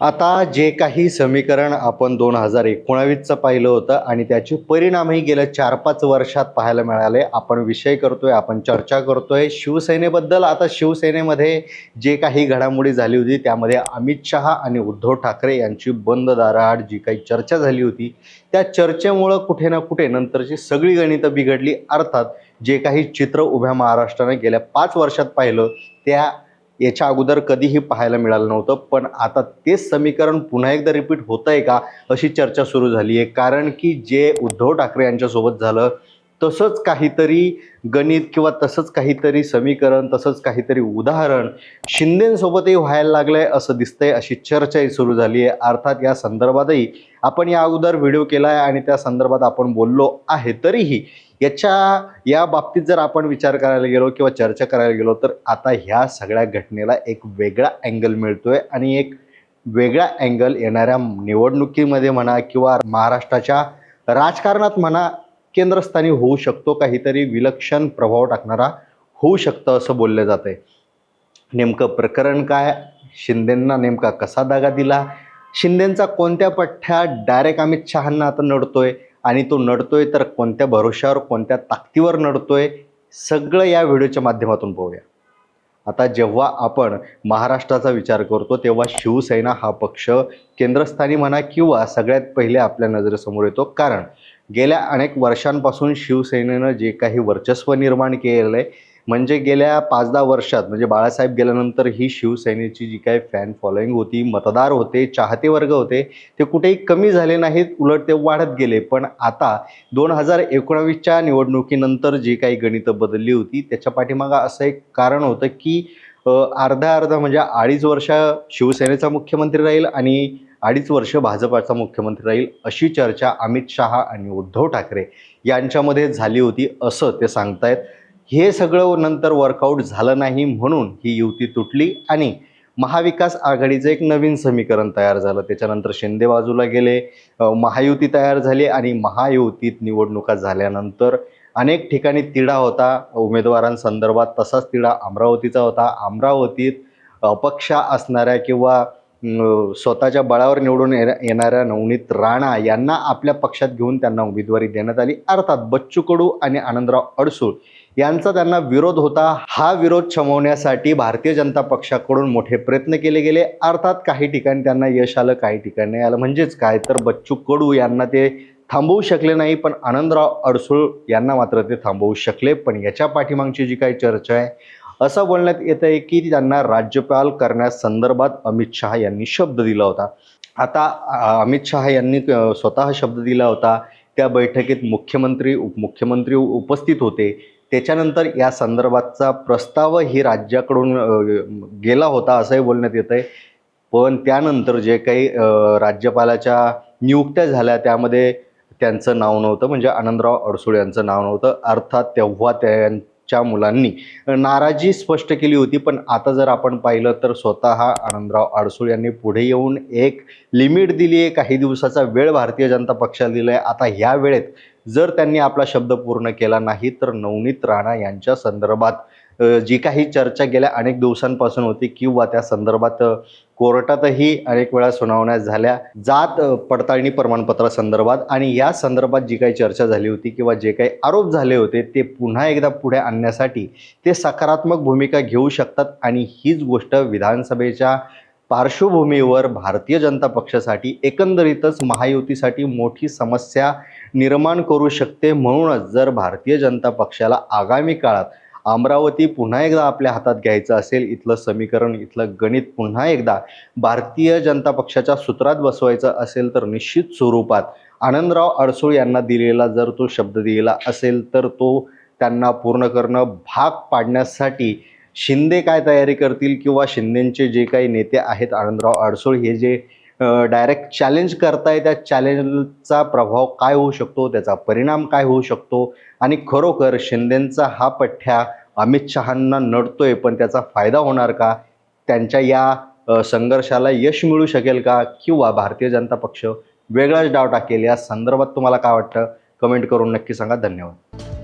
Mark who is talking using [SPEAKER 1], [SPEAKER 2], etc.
[SPEAKER 1] आता जे काही समीकरण आपण दोन हजार एकोणावीसचं पाहिलं होतं आणि त्याचे परिणामही गेल्या चार पाच वर्षात पाहायला मिळाले आपण विषय करतोय आपण चर्चा करतोय. शिवसेनेबद्दल आता शिवसेनेमध्ये जे काही घडामोडी झाली होती त्यामध्ये अमित शहा आणि उद्धव ठाकरे यांची बंद दाराआड जी काही चर्चा झाली होती त्या चर्चेमुळं कुठे ना कुठे नंतरची सगळी गणितं बिघडली. अर्थात जे काही चित्र उभ्या महाराष्ट्राने गेल्या पाच वर्षात पाहिलं त्या याच्या अगोदर कधीही पाहायला मिळालं नव्हतं पण आता तेच समीकरण पुन्हा एकदा रिपीट होतं आहे का अशी चर्चा सुरू झाली आहे कारण की जे उद्धव ठाकरे यांच्यासोबत झालं तसंच काहीतरी गणित किंवा तसंच काहीतरी समीकरण तसंच काहीतरी उदाहरण शिंदेसोबतही व्हायला लागलं आहे असं दिसतंय अशी चर्चाही सुरू झाली आहे अर्थात या संदर्भातही आपण या अगोदर व्हिडिओ केला आहे आणि त्या संदर्भात आपण बोललो आहे तरीही याच्या या बाबतीत जर आपण विचार करायला गेलो किंवा चर्चा करायला गेलो तर आता ह्या सगळ्या घटनेला एक वेगळा अँगल मिळतोय आणि एक वेगळा अँगल येणाऱ्या निवडणुकीमध्ये म्हणा किंवा महाराष्ट्राच्या राजकारणात म्हणा केंद्रस्थानी होऊ शकतो काहीतरी विलक्षण प्रभाव टाकणारा होऊ शकतं असं बोललं जातं आहे नेमकं प्रकरण काय? शिंदेंना नेमका कसा दागा दिला? शिंदेंचा कोणत्या पठ्ठ्या? डायरेक्ट अमित शहांना आता नडतोय. आणि तो नडतोय तर कोणत्या भरोश्यावर कोणत्या ताकदीवर नडतोय सगळं या व्हिडिओच्या माध्यमातून पाहूया. आता जेव्हा आपण महाराष्ट्राचा विचार करतो तेव्हा शिवसेना हा पक्ष केंद्रस्थानी म्हणा किंवा सगळ्यात पहिले आपल्या नजरेसमोर येतो. कारण गेल्या अनेक वर्षांपासून शिवसेनेनं जे काही वर्चस्व निर्माण केलेलं आहे म्हणजे गेल्या पाच दहा वर्षात म्हणजे बाळासाहेब गेल्यानंतर ही शिवसेनेची जी काही फॅन फॉलोईंग होती मतदार होते चाहते वर्ग होते ते कुठेही कमी झाले नाहीत उलट ते वाढत गेले. पण आता दोन हजार एकोणावीसच्या निवडणुकीनंतर जी काही गणितं बदलली होती त्याच्या पाठीमागं असं एक कारण होतं की अर्धा अर्धा म्हणजे अडीच वर्ष शिवसेनेचा मुख्यमंत्री राहील आणि अडीच वर्ष भाजपाचा मुख्यमंत्री राहील अशी चर्चा अमित शहा आणि उद्धव ठाकरे यांच्यामध्ये झाली होती असं ते सांगतायत. हे सगळं नंतर वर्कआउट झालं नाही म्हणून ही युती तुटली आणि महाविकास आघाडीचं एक नवीन समीकरण तयार झालं. त्याच्यानंतर शिंदे बाजूला गेले महायुती तयार झाली आणि महायुतीत निवडणुका झाल्यानंतर अनेक ठिकाणी तिढा होता. उमेदवारांसंदर्भात तसाच तिढा अमरावतीचा होता. अमरावतीत अपक्ष असणाऱ्या किंवा स्वतःच्या बळावर निवडून येणाऱ्या नवनीत राणा यांना आपल्या पक्षात घेऊन त्यांना उमेदवारी देण्यात आली. अर्थात बच्चू कडू आणि आनंदराव अडसूळ यांचा त्यांना विरोध होता. हा विरोध शमवण्यासाठी भारतीय जनता पक्षाकडून मोठे प्रयत्न केले गेले. अर्थात काही ठिकाणी त्यांना यश आलं काही ठिकाणी नाही आलं. म्हणजेच काय? तर बच्चू कडू यांना ते थांबवू शकले नाही पण आनंदराव अडसूळ यांना मात्र ते थांबवू शकले. पण याच्या पाठीमागची जी काही चर्चा आहे असं बोलण्यात येत आहे की त्यांना राज्यपाल करण्यासंदर्भात अमित शहा यांनी शब्द दिला होता. आता अमित शहा यांनी स्वतः शब्द दिला होता. त्या बैठकीत मुख्यमंत्री उपमुख्यमंत्री उपस्थित होते. त्याच्यानंतर या संदर्भातचा प्रस्तावही राज्याकडून गेला होता असंही बोलण्यात येत आहे पण त्यानंतर जे काही राज्यपालाच्या नियुक्त्या झाल्या त्यामध्ये त्यांचं नाव नव्हतं. म्हणजे आनंदराव अडसूळ यांचं नाव नव्हतं. अर्थात तेव्हा त्यांच्या मुलांनी नाराजी स्पष्ट केली होती. पण आता जर आपण पाहिलं तर स्वतः आनंदराव अडसूळ यांनी पुढे येऊन एक लिमिट दिली आहे. काही दिवसाचा वेळ भारतीय जनता पक्षाला दिला आहे आता ह्या वेळेत जर त्यांनी आपला शब्द पूर्ण केला नाही तर नवनीत राणा यांच्या संदर्भात जी काही चर्चा गेल्या अनेक दिवसांपासून होती किंवा त्या संदर्भात कोर्टातही अनेक वेळा सुनावण्या झाल्या. जात पडताळणी पडताळणी प्रमाणपत्रासंदर्भात आणि या संदर्भात जी काही चर्चा झाली होती किंवा जे काही आरोप झाले होते ते पुन्हा एकदा पुढे आणण्यासाठी ते सकारात्मक भूमिका घेऊ शकतात. आणि हीच गोष्ट विधानसभेच्या पार्श्वभूमीवर भारतीय जनता पक्षासाठी एकंदरीतच महायुतीसाठी मोठी समस्या निर्माण करू शकते म्हणूनच जर भारतीय जनता पक्षाला आगामी काळात अमरावती पुन्हा एकदा आपल्या हातात घ्यायचं असेल इथलं समीकरण इथलं गणित पुन्हा एकदा भारतीय जनता पक्षाच्या सूत्रात बसवायचं असेल तर निश्चित स्वरूपात आनंदराव अडसूळ यांना दिलेला जर तो शब्द दिलेला असेल तर तो त्यांना पूर्ण करणं भाग पाडण्यासाठी शिंदे काय तयारी करतील किंवा शिंदेंचे जे काही नेते आहेत आनंदराव अडसूळ हे जे डायरेक्ट चॅलेंज करताय त्या चॅलेंजचा प्रभाव काय होऊ शकतो? त्याचा परिणाम काय होऊ शकतो? आणि खरोखर शिंदेंचा हा पठ्ठ्या अमित शहांना नडतोय पण त्याचा फायदा होणार का? त्यांच्या या संघर्षाला यश मिळू शकेल का? किंवा भारतीय जनता पक्ष वेगळाच डाव टाकेल? या संदर्भात तुम्हाला काय वाटतं? कमेंट करून नक्की सांगा. धन्यवाद.